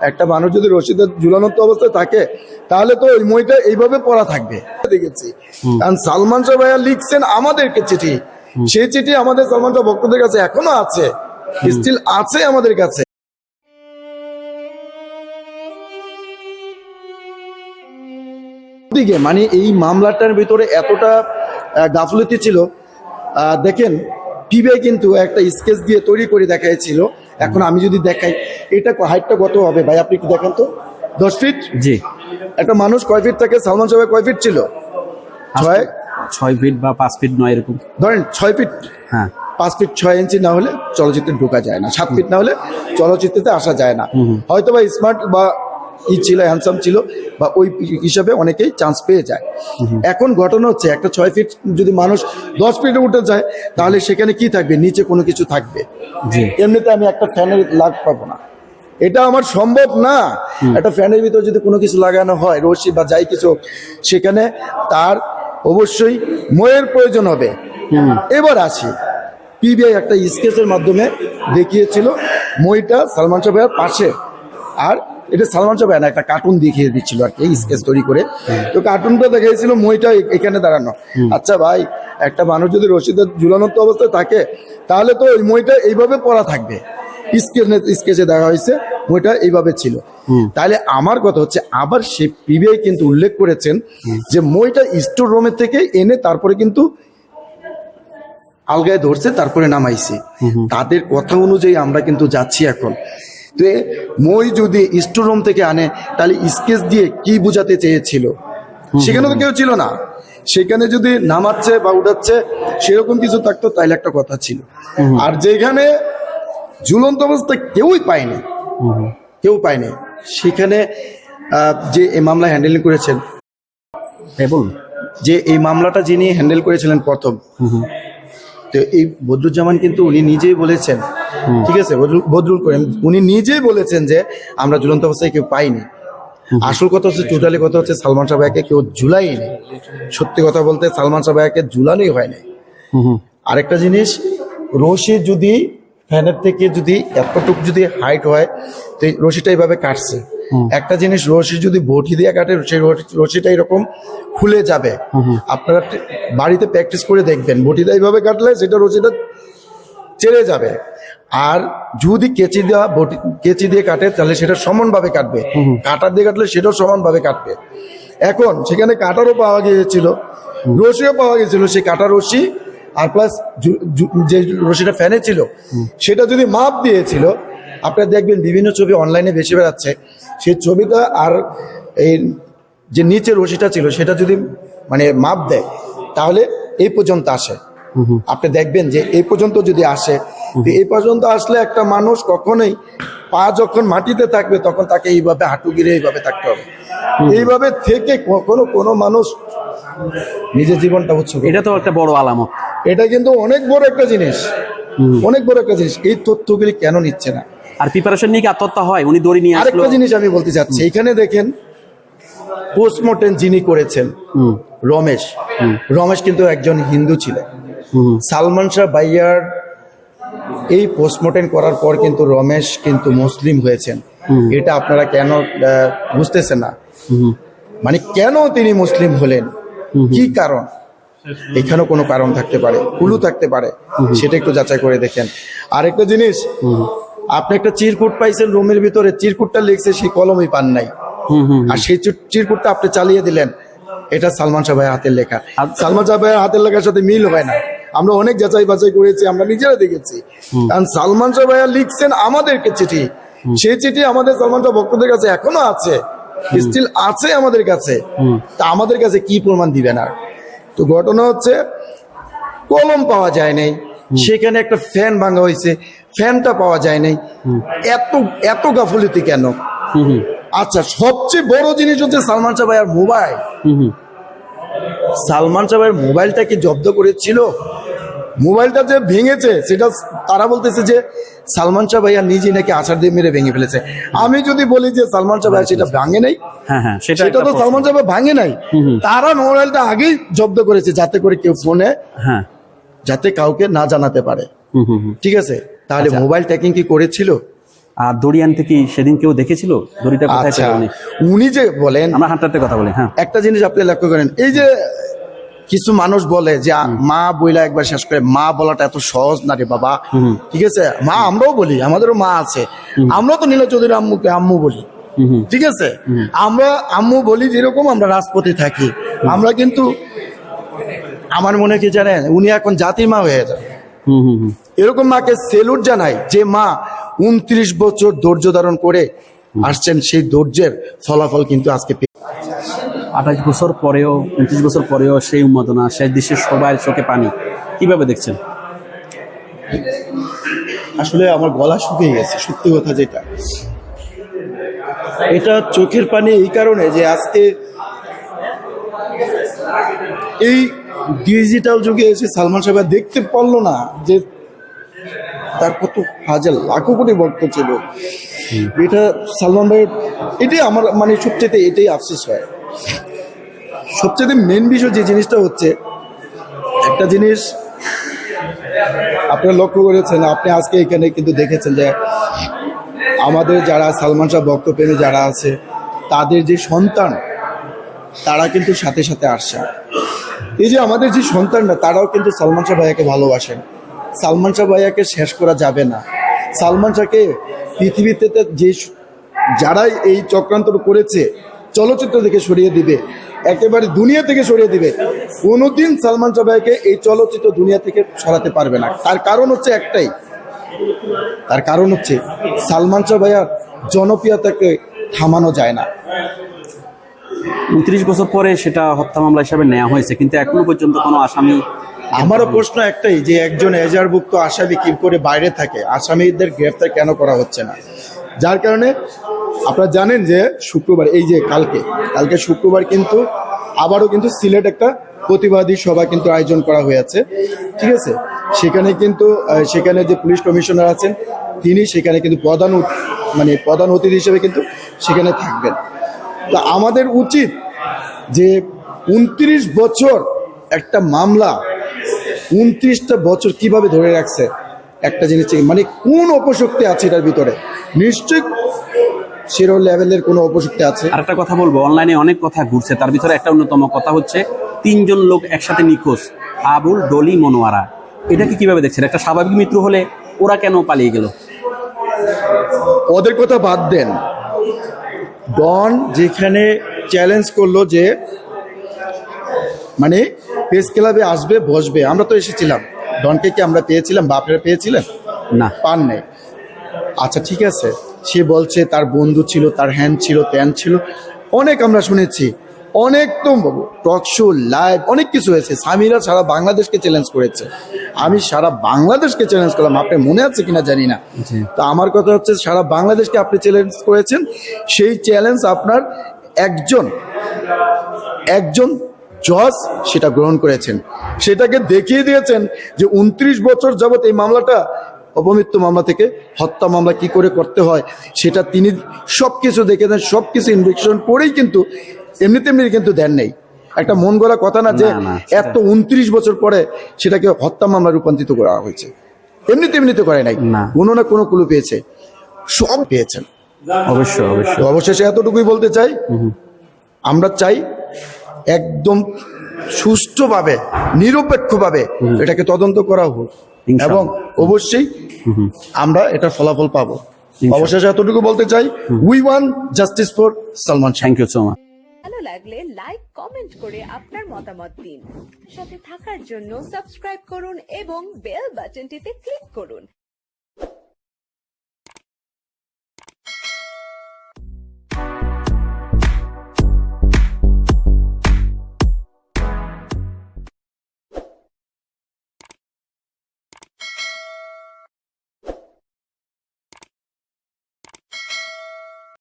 একটা মানুষ যদি রশিদের ঝুলানোর তো অবস্থায় থাকে তাহলে তো ওই মইটা এইভাবে পড়া থাকবে। দেখেছি। কারণ সালমান শাহ ভাইয়া লিখছেন আমাদেরকে চিঠি। সেই চিঠি আমাদের সালমান শাহ ভক্তদের কাছে এখনও আছে। স্টিল আছে আমাদের কাছে। দিকে মানে এই মামলাটার ভিতরে এতটা গাফলতি ছিল। আহ, দেখেন পিবে কিন্তু একটা স্কেচ দিয়ে তৈরি করে দেখাইছিল। এখন আমি যদি দেখাই এটা হাইটটা কত হবে? ভাই আপনি একটু দেখেন তো। দশ ফিট জি। একটা মানুষ কয় ফিট থাকে? সালমান সাহেব কয় ফিট ছিল? ছয়? ছয় ফিট বা পাঁচ ফিট নয় এরকম। ধরেন ছয় ফিট হ্যাঁ। পাঁচ ফিট ছয় ইঞ্চি না হলে চলচ্চিত্রে ঢোকা যায় না। সাত ফিট না হলে চলচ্চিত্রতে আসা যায় না। হয়তো বা স্মার্ট বা ই ছিল হ্যান্ডসাম ছিল বা ওই হিসাবে অনেকেই চান্স পেয়ে যায়। এখন ঘটনা হচ্ছে একটা ছয় ফিট যদি মানুষ দশ ফিটে উঠে যায় তাহলে সেখানে কি থাকবে? নিচে কোনো কিছু থাকবে। জি। এমনিতে আমি একটা ফ্যানের লাগ পাবো না। এটা আমার সম্ভব না। একটা ফ্যানের ভিতর যদি কোনো কিছু লাগানো হয় রশি বা যাই কিছু সেখানে তার অবশ্যই ময়ের প্রয়োজন হবে। এবার আসি। পিবিআই একটা স্কেচের মাধ্যমে দেখিয়েছিল মইটা সালমান শাহ ভাইয়ের পাশে। আর এটা সালমান শাহ ভাই না একটা কার্টুন দেখিয়ে দিচ্ছিল আর কি স্কেচ তৈরি করে। তো কার্টুনটা দেখিয়েছিল মইটা এখানে দাঁড়ানো। আচ্ছা ভাই একটা মানুষ যদি রশিদের ঝুলানোর অবস্থায় থাকে তাহলে তো ওই মইটা এইভাবে পড়া থাকবে। স্কেচে স্কেচে দেখা হয়েছে। বইটা এইভাবে ছিল। তাহলে আমার কথা হচ্ছে আবার সে পিবিআই কিন্তু উল্লেখ করেছেন যে মইটা স্টোর রুমের থেকে এনে তারপরে কিন্তু আলগায় ধরছে তারপরে নামাইছে। তাদের কথা অনুযায়ী আমরা কিন্তু যাচ্ছি এখন। তো মই যদি স্টোর রুম থেকে আনে তাহলে স্কেচ দিয়ে কি বোঝাতে চেয়েছিল? সেখানে তো কেউ ছিল না। সেখানে যদি নামাচ্ছে বা উঠাচ্ছে সেরকম কিছু থাকতো তাইলে একটা কথা ছিল। আর যেখানে ঝুলন্ত অবস্থা কেউই পায়নি। কেউ পায়নি। সেখানে যে এই মামলা হ্যান্ডেলিং করেছেন এবং যে এই মামলাটা যিনি হ্যান্ডেল করেছিলেন প্রথম তো এই বদরুজ্জামান কিন্তু উনি নিজেই বলেছেন ঠিক আছে? বদরুল- করিম উনি নিজেই বলেছেন যে আমরা ঝুলন্ত অবস্থায় কেউ পাইনি। আসল কথা হচ্ছে টোটালি কথা হচ্ছে সালমান শাহ কেউ ঝুলাইনি সত্যি কথা বলতে সালমান শাহ ঝুলানোই হয়নি। আরেকটা জিনিস রশি যদি ফ্যানের থেকে যদি এতটুকু যদি হাইট হয় তো এই রশিটা এইভাবে কাটছে। একটা জিনিস রশি যদি বটি দিয়ে কাটে সেই রশি- রশিটা এরকম খুলে যাবে। আপনারা বাড়িতে প্র্যাকটিস করে দেখবেন। বটিটা এইভাবে কাটলে সেটা রশিটা চেড়ে যাবে। আর যদি কেচি দেওয়া বটি কেচি দিয়ে কাটে তাহলে সেটা সমানভাবে কাটবে। কাটার দিয়ে কাটলে সেটাও সমানভাবে কাটবে। এখন সেখানে কাটারও পাওয়া গিয়েছিল রশিও পাওয়া গিয়েছিল সেই কাটা রশি আর প্লাস যে রশিটা ফ্যানে ছিল সেটা যদি মাপ দিয়েছিল আপনারা দেখবেন বিভিন্ন ছবি অনলাইনে বেশি বেড়াচ্ছে। সেই ছবিটা আর এই যে নিচে রশিটা ছিল সেটা যদি মানে মাপ দেয় তাহলে এই পর্যন্ত আসে। আপনি দেখবেন যে এই পর্যন্ত যদি আসে এই পর্যন্ত আসলে একটা মানুষ কখনোই পা যখন মাটিতে থাকবে তখন তাকে এইভাবে হাঁটু গিরে এইভাবে থাকতে হবে। এইভাবে থেকে কখনো কোনো মানুষ নিজের জীবনটা উৎসর্গ এটা তো একটা বড় আলামত। এটা কিন্তু অনেক বড় একটা জিনিস। অনেক বড় একটা জিনিস। এই তথ্যগুলি কেন নিচ্ছে না? আর প্রিপারেশন নিয়ে কি আত্মহত্যা হয়? উনি দড়ি নিয়ে আরেকটা জিনিস আমি বলতে চাচ্ছি। এখানে দেখেন পোস্টমর্টেম যিনি করেছেন রমেশ। রমেশ কিন্তু একজন হিন্দু ছিলেন। সালমান শাহ বাইয়ার এই পোস্টমর্টেম করার পর কিন্তু রমেশ কিন্তু মুসলিম হয়েছেন। এটা আপনারা কেন আহ, বুঝতেছেন না? মানে কেন তিনি মুসলিম হলেন? কি কারণ? এখানেও কোনো কারণ থাকতে পারে কুলু থাকতে পারে সেটা একটু যাচাই করে দেখেন। আরেকটা জিনিস আপনি একটা চিরকুট পাইছেন রুমের ভিতরে চিরকুটটা লিখছে সেই কলমই পান নাই। আর সেই চিরকুটটা আপনি চালিয়ে দিলেন এটা সালমান শাহ ভাইয়ের হাতের লেখা। সালমান শাহ ভাইয়ের হাতের লেখার সাথে মিল হয় না। আমরা অনেক যাচাই বাছাই করেছি আমরা নিজেরা দেখেছি। কারণ সালমান শাহ ভাইয়া লিখছেন আমাদেরকে চিঠি। সেই চিঠি আমাদের সালমান শাহ ভক্তদের কাছে এখনও আছে। স্টিল আছে আমাদের কাছে। তা আমাদের কাছে কি প্রমাণ দিবেন আর? তো ঘটনা হচ্ছে কলম পাওয়া যায় নাই। সেখানে একটা ফ্যান ভাঙা হয়েছে ফ্যানটা পাওয়া যায় নাই। এত এত গাফলিতি কেন? আচ্ছা সবচেয়ে বড় জিনিস হচ্ছে সালমান শাহ ভাইয়ার মোবাইল। হুম, হুম। সালমান শাহ ভাইয়ের মোবাইলটা কি জব্দ করেছিল? মোবাইলটা যে ভেঙেছে সেটা তারা বলতেছে যে সালমান শাহ ভাইয়া নিজে নাকি আছাড় দিয়ে মেরে ভেঙে ফেলেছে। আমি যদি বলি যে সালমান শাহ ভাইয়া সেটা ভাঙে নাই হ্যাঁ হ্যাঁ সেটা তো সালমান শাহ ভাঙে নাই। তারা মোবাইলটা আগেই জব্দ করেছে যাতে করে কেউ ফোনে হ্যাঁ। যাতে কাউকে না জানাতে পারে। হুম, হুম, হুম। ঠিক আছে? তাহলে আচ্ছা। মোবাইল ট্যাকিং কি করেছিল? আর দড়ি আনতে কি সেদিন কেউ দেখেছিল? দড়িটা কোথায় আচ্ছা উনি? উনি যে বলেন আমরা হাঁটাতে কথা বলি হ্যাঁ। একটা জিনিস আপনি লক্ষ্য করেন এই যে কিছু মানুষ বলে যে মা বইলা একবার শেষ করে মা বলাটা এত সহজ না রে বাবা। ঠিক আছে? মা আমরাও বলি আমাদেরও মা আছে। আমরাও তো নীলা চৌধুরী আম্মুকে আম্মু বলি। ঠিক আছে? আমরা আম্মু বলি যেরকম আমরা রাজপথে থাকি। আমরা কিন্তু আমার মনে কি জানেন উনি এখন জাতির মা হয়ে যান। এরকম মাকে সেলুট জানাই যে মা উনত্রিশ বছর ধৈর্য ধারণ করে আসছেন সেই ধৈর্যের ফলাফল কিন্তু আজকে আঠাশ বছর পরেও উনত্রিশ বছর পরেও সেই উন্মাদনা শেষ দেশের সবার চোখে পানি। কীভাবে দেখছেন? আসলে আমার গলা শুকিয়ে গেছে সত্যি কথা যেটা। এটা চোখের পানি এই কারণে যে আজকে এই ডিজিটাল যুগে এসে সালমান সাহেব দেখতে পারল না যে তার কত হাজার লাখো কোটি ভক্ত ছিল। এটা সালমান ভাইয়ের এটাই আমার মানে সবচেয়ে এটাই আফসোস হয়। সবচেয়ে মেন বিষয় যে জিনিসটা হচ্ছে, একটা জিনিস আপনারা লক্ষ্য করেছেন, আপনি আজকে এখানে কিন্তু দেখেছেন যে আমাদের যারা সালমান শাহ ভক্তপ্রেমী যারা আছে, তাদের যে সন্তান, তারা কিন্তু সাথে সাথে আসছে। এই যে আমাদের যে সন্তানরা, তারাও কিন্তু সালমান শাহ ভাইয়াকে ভালোবাসেন। সালমান শাহ ভাইয়াকে শেষ করা যাবে না। সালমান শাহকে পৃথিবীতে যে যারাই এই চক্রান্ত করেছে চলচ্চিত্র থেকে সরিয়ে দিবে একেবারে দুনিয়া থেকে সরিয়ে দিবে। কোনোদিন সালমান শাহ এই চলচ্চিত্র দুনিয়া থেকে সরাতে পারবে না। তার কারণ হচ্ছে একটাই। তার কারণ হচ্ছে সালমান শাহ ভাইয়ার জনপ্রিয়তাকে থামানো যায় না। উনত্রিশ বছর পরে সেটা হত্যা মামলা হিসাবে নেওয়া হয়েছে কিন্তু এখনও পর্যন্ত কোনো আসামি আমারও প্রশ্ন একটাই যে একজন এজারভুক্ত আসামি কি করে বাইরে থাকে? আসামিদের গ্রেফতার কেন করা হচ্ছে না? যার কারণে আপনারা জানেন যে শুক্রবার, এই যে কালকে কালকে শুক্রবার কিন্তু আবারও কিন্তু সিলেট একটা প্রতিবাদী সভা কিন্তু আয়োজন করা হয়েছে। ঠিক আছে? সেখানে কিন্তু সেখানে যে পুলিশ কমিশনার আছেন, তিনি সেখানে কিন্তু প্রধান মানে প্রধান অতিথি হিসেবে কিন্তু সেখানে থাকবেন। তা আমাদের উচিত যে উনত্রিশ বছর একটা মামলা, উনত্রিশটা বছর কীভাবে ধরে রাখছে, একটা জিনিস মানে কোন অপশক্তি আছে এটার ভিতরে? নিশ্চয়ই সেরো লেভেলের কোনো অপশক্তি আছে? আর একটা কথা বলব অনলাইনে অনেক কথা ঘুরছে। তার ভিতরে একটা অন্যতম কথা হচ্ছে তিনজন লোক একসাথে নিখোঁজ আবুল ডলি মনোয়ারা। এটাকে কীভাবে দেখছেন? একটা স্বাভাবিক মৃত্যু হলে ওরা কেন পালিয়ে গেল? ওদের কথা বাদ দেন। ডন যেখানে চ্যালেঞ্জ করল যে মানে প্রেস ক্লাবে আসবে বসবে। আমরা তো এসেছিলাম। ডনকে কি আমরা পেয়েছিলাম? বা আপনারা পেয়েছিলেন? না। পান নাই আচ্ছা ঠিক আছে। সে বলছে তার বন্ধু ছিল তার হ্যান্ড ছিল ত্যান ছিল। অনেক আমরা শুনেছি। অনেক তো টক শো লাইভ অনেক কিছু হয়েছে। সামিরা সারা বাংলাদেশকে চ্যালেঞ্জ করেছে। আমি সারা বাংলাদেশকে চ্যালেঞ্জ করলাম। আপনার মনে আছে কিনা জানি না। তো আমার কথা হচ্ছে সারা বাংলাদেশকে আপনি চ্যালেঞ্জ করেছেন। সেই চ্যালেঞ্জ আপনার একজন একজন জজ সেটা গ্রহণ করেছেন। সেটাকে দেখিয়ে দিয়েছেন যে উনত্রিশ বছর যাবত এই মামলাটা অপমৃত্যু মামলা থেকে হত্যা মামলা কি করে করতে হয় সেটা তিনি সব কিছু দেখে দেন সব কিছু ইনভেস্টিগেশন করেই কিন্তু এমনি তেমনি কিন্তু দেন নেই। একটা মন গড়া কথা না যে এত উনত্রিশ বছর পরে সেটাকে হত্যা মামলা রূপান্তরিত করা হয়েছে। এমনি তেমনি তো করে নাই। কোনো না কোনো কুলু পেয়েছে। সব পেয়েছেন। অবশ্যই অবশ্যই। অবশেষে এতটুকুই বলতে চাই আমরা চাই একদম সুষ্ঠুভাবে নিরপেক্ষভাবে এটাকে তদন্ত করা হোক। এবং অবশ্যই আমরা এটা ফলাফল পাবো। অবশেষে এতটুকু বলতে চাই we want justice for Salman thank you so much ভালো লাগলে লাইক কমেন্ট করে আপনার মতামত দিন। সাথে থাকার জন্য সাবস্ক্রাইব করুন এবং বেল বাটনটিতে ক্লিক করুন।